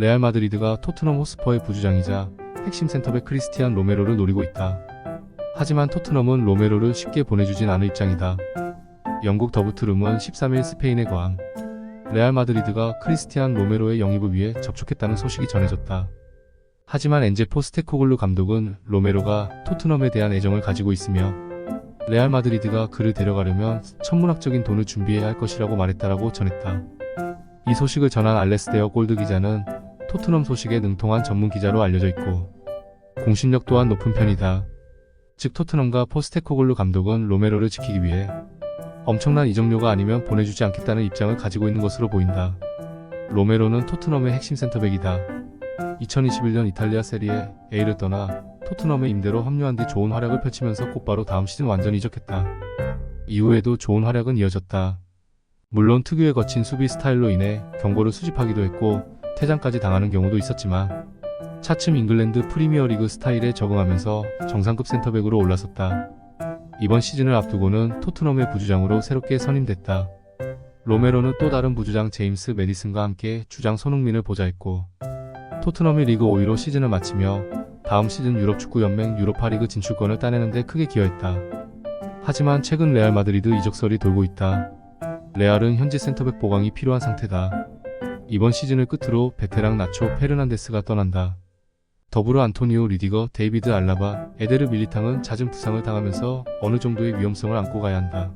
레알 마드리드가 토트넘 호스퍼의 부주장이자 핵심 센터백 크리스티안 로메로를 노리고 있다. 하지만 토트넘은 로메로를 쉽게 보내주진 않을 입장이다. 영국 더부트룸은 13일 스페인에 거한 레알 마드리드가 크리스티안 로메로의 영입을 위해 접촉했다는 소식이 전해졌다. 하지만 엔제 포스테코글루 감독은 로메로가 토트넘에 대한 애정을 가지고 있으며 레알 마드리드가 그를 데려가려면 천문학적인 돈을 준비해야 할 것이라고 말했다라고 전했다. 이 소식을 전한 알레스데어 골드 기자는 토트넘 소식에 능통한 전문 기자로 알려져 있고 공신력 또한 높은 편이다. 즉 토트넘과 포스테코글루 감독은 로메로를 지키기 위해 엄청난 이적료가 아니면 보내주지 않겠다는 입장을 가지고 있는 것으로 보인다. 로메로는 토트넘의 핵심 센터백이다. 2021년 이탈리아 세리에 A를 떠나 토트넘의 임대로 합류한 뒤 좋은 활약을 펼치면서 곧바로 다음 시즌 완전히 이적했다. 이후에도 좋은 활약은 이어졌다. 물론 특유의 거친 수비 스타일로 인해 경고를 수집하기도 했고 퇴장까지 당하는 경우도 있었지만 차츰 잉글랜드 프리미어리그 스타일에 적응하면서 정상급 센터백으로 올라섰다. 이번 시즌을 앞두고는 토트넘의 부주장으로 새롭게 선임됐다. 로메로는 또 다른 부주장 제임스 메디슨과 함께 주장 손흥민을 보좌했고 토트넘이 리그 5위로 시즌을 마치며 다음 시즌 유럽 축구 연맹 유로파리그 진출권을 따내는 데 크게 기여했다. 하지만 최근 레알 마드리드 이적설이 돌고 있다. 레알은 현재 센터백 보강이 필요한 상태다. 이번 시즌을 끝으로 베테랑 나초 페르난데스가 떠난다. 더불어 안토니오 리디거, 데이비드 알라바, 에데르 밀리탕은 잦은 부상을 당하면서 어느 정도의 위험성을 안고 가야 한다.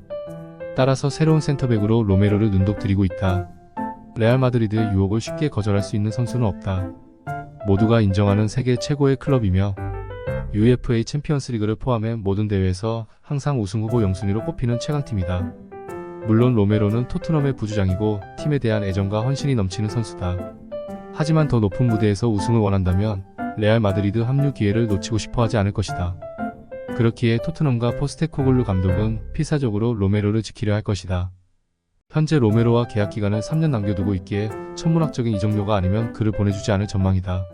따라서 새로운 센터백으로 로메로를 눈독들이고 있다. 레알 마드리드의 유혹을 쉽게 거절할 수 있는 선수는 없다. 모두가 인정하는 세계 최고의 클럽이며 UEFA 챔피언스 리그를 포함해 모든 대회에서 항상 우승 후보 영순위로 꼽히는 최강팀이다. 물론 로메로는 토트넘의 부주장이고 팀에 대한 애정과 헌신이 넘치는 선수다. 하지만 더 높은 무대에서 우승을 원한다면 레알 마드리드 합류 기회를 놓치고 싶어 하지 않을 것이다. 그렇기에 토트넘과 포스테코글루 감독은 필사적으로 로메로를 지키려 할 것이다. 현재 로메로와 계약 기간을 3년 남겨두고 있기에 천문학적인 이적료가 아니면 그를 보내주지 않을 전망이다.